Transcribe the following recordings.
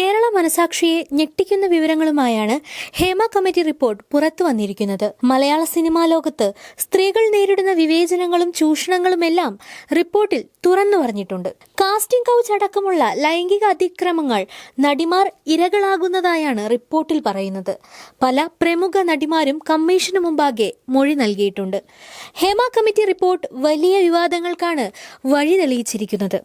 കേരള മനസാക്ഷിയെ ഞെട്ടിക്കുന്ന വിവരങ്ങളുമായാണ് Hema committee report പുറത്തു വന്നിരിക്കുന്നത്. മലയാള സിനിമാ ലോകത്ത് സ്ത്രീകൾ നേരിടുന്ന വിവേചനങ്ങളും ചൂഷണങ്ങളുമെല്ലാം റിപ്പോർട്ടിൽ തുറന്നു പറഞ്ഞിട്ടുണ്ട്. കാസ്റ്റിംഗ് കൗച്ച് അടക്കമുള്ള ലൈംഗിക അതിക്രമങ്ങൾ നടിമാർ ഇരകളാകുന്നതായാണ് റിപ്പോർട്ടിൽ പറയുന്നത്. പല പ്രമുഖ നടിമാരും കമ്മീഷന് മുമ്പാകെ മൊഴി നൽകിയിട്ടുണ്ട്. ഹേമ കമ്മിറ്റി റിപ്പോർട്ട് വലിയ വിവാദങ്ങൾക്കാണ് വഴി തെളിയിച്ചിരിക്കുന്നത്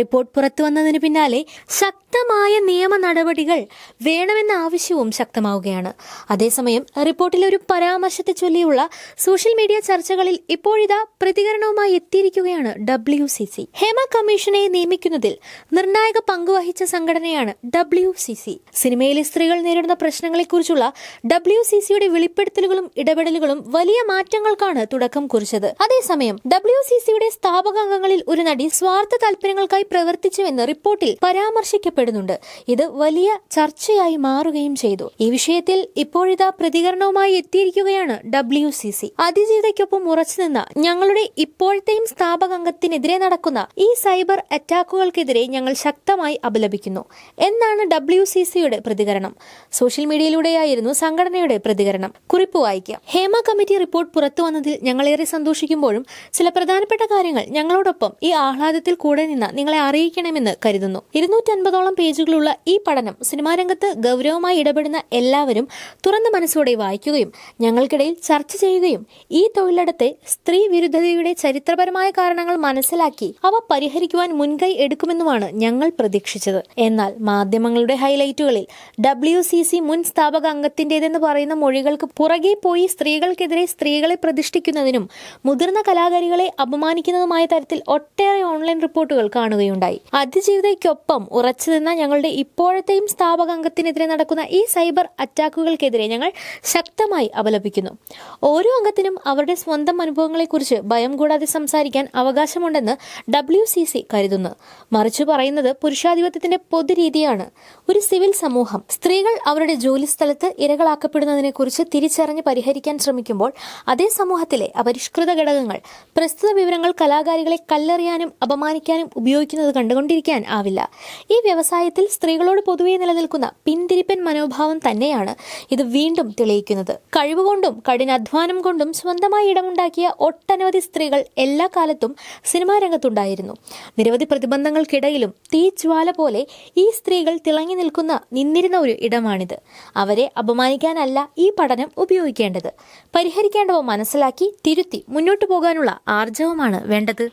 റിപ്പോർട്ട് പുറത്തു വന്നതിന് പിന്നാലെ ശക്തമായ നിയമ നടപടികൾ വേണമെന്ന ആവശ്യവും ശക്തമാവുകയാണ്. അതേസമയം റിപ്പോർട്ടിലെ ഒരു പരാമർശത്തെ ചൊല്ലിയുള്ള സോഷ്യൽ മീഡിയ ചർച്ചകളിൽ ഇപ്പോഴിതാ പ്രതികരണവുമായി എത്തിയിരിക്കുകയാണ് ഡബ്ല്യു സി സി. ഹേമ കമ്മീഷനെ നിയമിക്കുന്നതിൽ നിർണായക പങ്കുവഹിച്ച സംഘടനയാണ് ഡബ്ല്യു സി സി. സിനിമയിലെ സ്ത്രീകൾ നേരിടുന്ന പ്രശ്നങ്ങളെക്കുറിച്ചുള്ള ഡബ്ല്യു സി സിയുടെ വെളിപ്പെടുത്തലുകളും ഇടപെടലുകളും വലിയ മാറ്റങ്ങൾക്കാണ് തുടക്കം കുറിച്ചത്. അതേസമയം ഡബ്ല്യു സി സിയുടെ സ്ഥാപക അംഗങ്ങളിൽ ഒരു നടി സ്വാർത്ഥ താല്പര്യങ്ങൾക്കായി പ്രവർത്തിച്ചുവെന്ന് റിപ്പോർട്ടിൽ പരാമർശിക്കപ്പെടുന്നുണ്ട്. ഇത് വലിയ ചർച്ചയായി മാറുകയും ചെയ്തു. ഈ വിഷയത്തിൽ ഇപ്പോഴിതാ പ്രതികരണവുമായി എത്തിയിരിക്കുകയാണ് ഡബ്ല്യു സി സി അതിജീവിതയ്ക്കൊപ്പം ഉറച്ചുനിന്ന ഞങ്ങളുടെ ഇപ്പോഴത്തെയും സ്ഥാപക അംഗത്തിനെതിരെ നടക്കുന്ന ഈ സൈബർ അറ്റാക്കുകൾക്കെതിരെ ഞങ്ങൾ ശക്തമായി അപലപിക്കുന്നു. എന്നാണ് ഡബ്ല്യു സി സിയുടെ പ്രതികരണം. സോഷ്യൽ മീഡിയയിലൂടെയായിരുന്നു സംഘടനയുടെ പ്രതികരണം. കുറിപ്പ് വായിക്കാം. ഹേമ കമ്മിറ്റി റിപ്പോർട്ട് പുറത്തു വന്നതിൽ ഞങ്ങളേറെ സന്തോഷിക്കുമ്പോഴും ചില പ്രധാനപ്പെട്ട കാര്യങ്ങൾ ഞങ്ങളോടൊപ്പം ഈ ആഹ്ലാദത്തിൽ കൂടെ നിന്ന് നിങ്ങളെ അറിയിക്കണമെന്ന് കരുതുന്നു. ഇരുന്നൂറ്റൻപതോളം പേജുകളുള്ള ഈ പഠനം സിനിമാ രംഗത്ത് ഗൗരവമായി ഇടപെടുന്ന എല്ലാവരും തുറന്ന മനസ്സോടെ വായിക്കുകയും ഞങ്ങൾക്കിടയിൽ ചർച്ച ചെയ്യുകയും ഈ തൊഴിലിടത്തെ സ്ത്രീ വിരുദ്ധതയുടെ ചരിത്രപരമായ കാരണങ്ങൾ മനസ്സിലാക്കി അവ പരിഹരിക്കുവാൻ മുൻകൈ എടുക്കുമെന്നുമാണ് ഞങ്ങൾ പ്രതീക്ഷിച്ചത്. എന്നാൽ മാധ്യമങ്ങളുടെ ഹൈലൈറ്റുകളിൽ ഡബ്ല്യു സി സി മുൻ സ്ഥാപക അംഗത്തിന്റേതെന്ന് പറയുന്ന മൊഴികൾക്ക് പുറകെ പോയി സ്ത്രീകൾക്കെതിരെ സ്ത്രീകളെ പ്രതിഷ്ഠിക്കുന്നതിനും മുതിർന്ന കലാകാരികളെ അപമാനിക്കുന്നതുമായ തരത്തിൽ ഒട്ടേറെ ഓൺലൈൻ റിപ്പോർട്ടുകൾ കാണുകയുണ്ടായി. അതിജീവിതയ്ക്കൊപ്പം ഉറച്ചു നിന്ന ഞങ്ങളുടെ ഇപ്പോഴത്തെയും സ്ഥാപക അംഗത്തിനെതിരെ നടക്കുന്ന ഈ സൈബർ അറ്റാക്കുകൾക്കെതിരെ ഞങ്ങൾ ശക്തമായി അപലപിക്കുന്നു. ഓരോ അംഗത്തിനും അവരുടെ സ്വന്തം അനുഭവങ്ങളെക്കുറിച്ച് ഭയം കൂടാതെ സംസാരിക്കാൻ അവകാശമുണ്ടെന്ന് ഡബ്ല്യു സി സി കരുതുന്നു. മറിച്ച് പറയുന്നത് പുരുഷാധിപത്യത്തിന്റെ പൊതുരീതിയാണ്. ഒരു സിവിൽ സമൂഹം സ്ത്രീകൾ അവരുടെ ജോലി സ്ഥലത്ത് ഇരകളാക്കപ്പെടുന്നതിനെക്കുറിച്ച് തിരിച്ചറിഞ്ഞ് പരിഹരിക്കാൻ ശ്രമിക്കുമ്പോൾ അതേ സമൂഹത്തിലെ അപരിഷ്കൃത ഘടകങ്ങൾ പ്രസ്തുത വിവരങ്ങൾ കലാകാരികളെ കല്ലെറിയാനും അപമാനിക്കാനും ഉപയോഗിക്കുന്നത് കണ്ടുകൊണ്ടിരിക്കാൻ ആവില്ല. ഈ വ്യവസായത്തിൽ സ്ത്രീകളോട് പൊതുവെ നിലനിൽക്കുന്ന പിന്തിരിപ്പൻ മനോഭാവം തന്നെയാണ് ഇത് വീണ്ടും തെളിയിക്കുന്നത്. കഴിവുകൊണ്ടും കഠിനാധ്വാനം കൊണ്ടും സ്വന്തമായി ഇടമുണ്ടാക്കിയ ഒട്ടനവധി സ്ത്രീകൾ എല്ലാ കാലത്തും സിനിമാ രംഗത്തുണ്ടായിരുന്നു. നിരവധി പ്രതിബന്ധങ്ങൾക്കിടയിലും തീജ്വാല പോലെ ഈ സ്ത്രീകൾ തിളങ്ങി നിൽക്കുന്ന നിന്നിരുന്ന ഒരു ഇടമാണിത്. അവരെ അപമാനിക്കാനല്ല ഈ പഠനം ഉപയോഗിക്കേണ്ടത്. പരിഹരിക്കേണ്ടവ മനസ്സിലാക്കി തിരുത്തി മുന്നോട്ടു പോകാനുള്ള ആർജവമാണ് വേണ്ടത്.